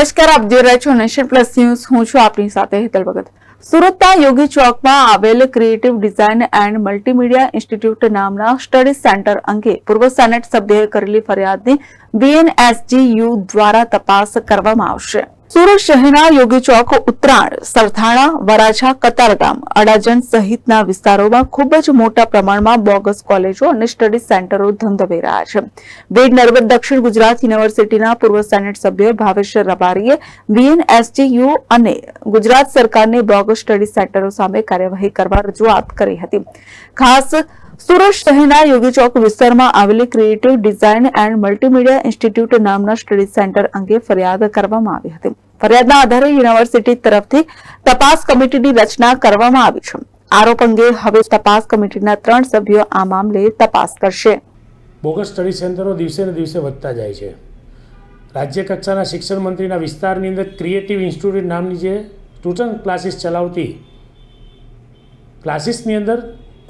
નમસ્કાર, આપ જોઈ રહ્યા છો નેશન પ્લસ ન્યૂઝ. હું છું આપની સાથે હેતલ ભગત. સુરતના યોગી ચોકમાં આવેલ creative design and multimedia institute નામના સ્ટડી સેન્ટર અંગે પૂર્વ સેનેટ સભ્યએ કરેલી ફરિયાદની બીએનએસજીયુ દ્વારા તપાસ કરવામાં આવશે. સુરત શહેરના યોગી ચોક, ઉત્તરાયણ, સરથાણા, વરાછા, કતારગામ, અડાજણ સહિતના વિસ્તારોમાં ખૂબ જ મોટા પ્રમાણમાં બોગસ કોલેજો અને સ્ટડી સેન્ટરો ધમધમી રહ્યા છે. વેડ નર્મદ દક્ષિણ ગુજરાત યુનિવર્સિટીના પૂર્વ સેનેટ સભ્ય ભાવેશ રબારીએ બીએનએસજીયુ અને ગુજરાત સરકારને બોગસ સ્ટડી સેન્ટરો સામે કાર્યવાહી કરવા રજૂઆત કરી હતી. ખાસ સુરત શહેરના યોગી ચોક વિસ્તારમાં આવેલી creative design and multimedia institute નામના સ્ટડી સેન્ટર અંગે ફરિયાદ કરવામાં આવી હતી. ફરિયાદના આધારે યુનિવર્સિટી તરફથી તપાસ કમિટીની રચના કરવામાં આવી છે. આરોપ અંગે હવે તપાસ કમિટીના ત્રણ સભ્યો આ મામલે તપાસ કરશે. બોગસ સ્ટડી સેન્ટરો દિવસે ને દિવસે વધતા જાય છે. રાજ્ય કક્ષાના શિક્ષણ મંત્રીના વિસ્તારની અંદર ક્રિએટિવ ઇન્સ્ટિટ્યૂટ નામની જે ટ્યુશન ક્લાસીસ ચલાવતી ક્લાસીસની અંદર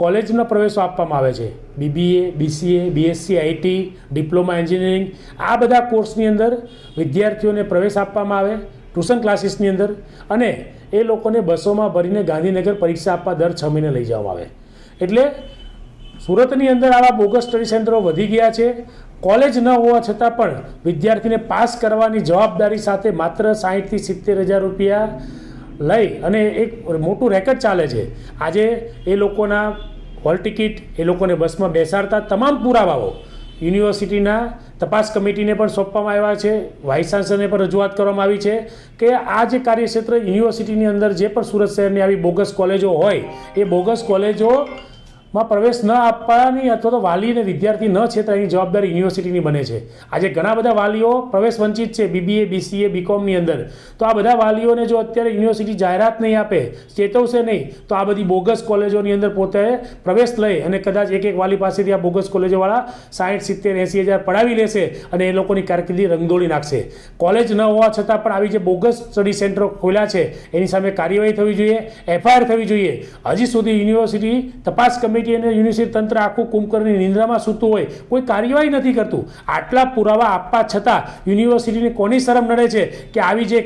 કોલેજના પ્રવેશો આપવામાં આવે છે. BBA BCA BSc IT diploma engineering આ બધા કોર્સની અંદર વિદ્યાર્થીઓને પ્રવેશ આપવામાં આવે ટ્યુશન ક્લાસીસની અંદર, અને એ લોકોને બસોમાં ભરીને ગાંધીનગર પરીક્ષા આપવા દર છ મહિને લઈ જવામાં આવે. એટલે સુરતની અંદર આવા બોગસ સ્ટડી સેન્ટરો વધી ગયા છે. કોલેજ ન હોવા છતાં પણ વિદ્યાર્થીને પાસ કરવાની જવાબદારી સાથે માત્ર સાહીઠથી સિત્તેર હજાર રૂપિયા લઈ અને એક મોટું રેકેટ ચાલે છે. આજે એ લોકોના હોલ ટિકિટ એ લોકોને બસમાં બેસાડતા તમામ પુરાવાઓ યુનિવર્સિટીના તપાસ કમિટીને પણ સોંપવામાં આવ્યા છે. વાઇસ ચાન્સલરને પણ રજૂઆત કરવામાં આવી છે કે આ જે કાર્યક્ષેત્ર યુનિવર્સિટીની અંદર જે પણ સુરત શહેરની આવી બોગસ કોલેજો હોય, એ બોગસ કોલેજો માં પ્રવેશ ન આપવાની અથવા તો વાલી અને વિદ્યાર્થી ન છેતરાની જવાબદારી યુનિવર્સિટીની બને છે. આજે ઘણા બધા વાલીઓ પ્રવેશ વંચિત છે બીબીએ બીસીએ બીકોમની અંદર. તો આ બધા વાલીઓને જો અત્યારે યુનિવર્સિટી જાહેરાત નહીં આપે, ચેતવશે નહીં, તો આ બધી બોગસ કોલેજોની અંદર પોતે પ્રવેશ લઈ અને કદાચ એક એક વાલી પાસેથી આ બોગસ કોલેજોવાળા સાઠ સિત્તેર, એંસી હજાર પડાવી લેશે અને એ લોકોની કારકિર્દી રંગદોળી નાખશે. કોલેજ ન હોવા છતાં પણ આવી જે બોગસ સ્ટડી સેન્ટરો ખોલ્યા છે, એની સામે કાર્યવાહી થવી જોઈએ એફઆઈઆર થવી જોઈએ. હજી સુધી યુનિવર્સિટી તપાસ કમિટી અને યુનિસેફ તંત્ર આખું કુંભકર્ણની નિંદ્રામાં સૂતું હોય, કોઈ કાર્યવાહી નથી કરતું. આટલા પુરાવા આપવા છતાં યુનિવર્સિટીને કોની શરમ નડે છે કે આવી જે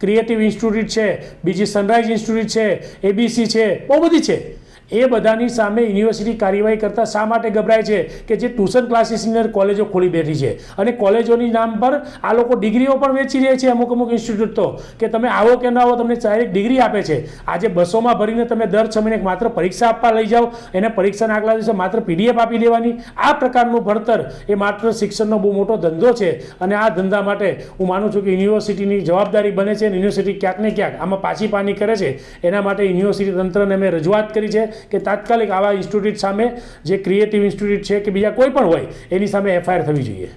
ક્રિએટિવ ઇન્સ્ટિટ્યૂટ છે, બીજી સનરાઇઝ ઇન્સ્ટિટ્યૂટ છે એબીસી છે, બહુ બધી છે. એ બધાની સામે યુનિવર્સિટી કાર્યવાહી કરતાં શા માટે ગભરાય છે? કે જે ટ્યુશન ક્લાસીસની અંદર કોલેજો ખોલી બેઠી છે. અને કોલેજોની નામ પર આ લોકો ડિગ્રીઓ પણ વેચી રહે છે અમુક અમુક ઇન્સ્ટિટ્યૂટ તો. કે તમે આવો કે ન આવો તમને ડાયરેક્ટ ડિગ્રી આપે છે. આજે બસોમાં ભરીને તમે દર છ મહિને માત્ર પરીક્ષા આપવા લઈ જાઓ. એને પરીક્ષાના આગલા દિવસે માત્ર પીડીએફ આપી દેવાની. આ પ્રકારનું ભણતર એ માત્ર શિક્ષણનો બહુ મોટો ધંધો છે. અને આ ધંધા માટે હું માનું છું કે યુનિવર્સિટીની જવાબદારી બને છે. યુનિવર્સિટી ક્યાંક ને ક્યાંક આમાં પાછી પાની કરે છે. એના માટે યુનિવર્સિટી તંત્રને મેં રજૂઆત કરી છે. કે તાત્કાલિક આવા ઇન્સ્ટિટ્યૂટ સામે જે ક્રિએટિવ ઇન્સ્ટિટ્યૂટ છે કે બીજા કોઈ પણ હોય એની સામે એફઆઈઆર થવી જોઈએ.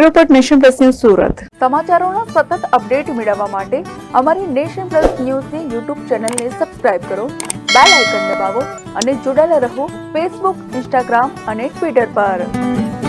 Report nation plus news Surat. સમાચારોના સતત અપડેટ મેળવવા માટે અમારી નેશન પ્લસ ન્યૂઝની યુટ્યુબ ચેનલને સબસ્ક્રાઇબ કરો બેલ આઇકન દબાવો અને જોડાયેલા રહો ફેસબુક ઇન્સ્ટાગ્રામ અને ટ્વિટર પર.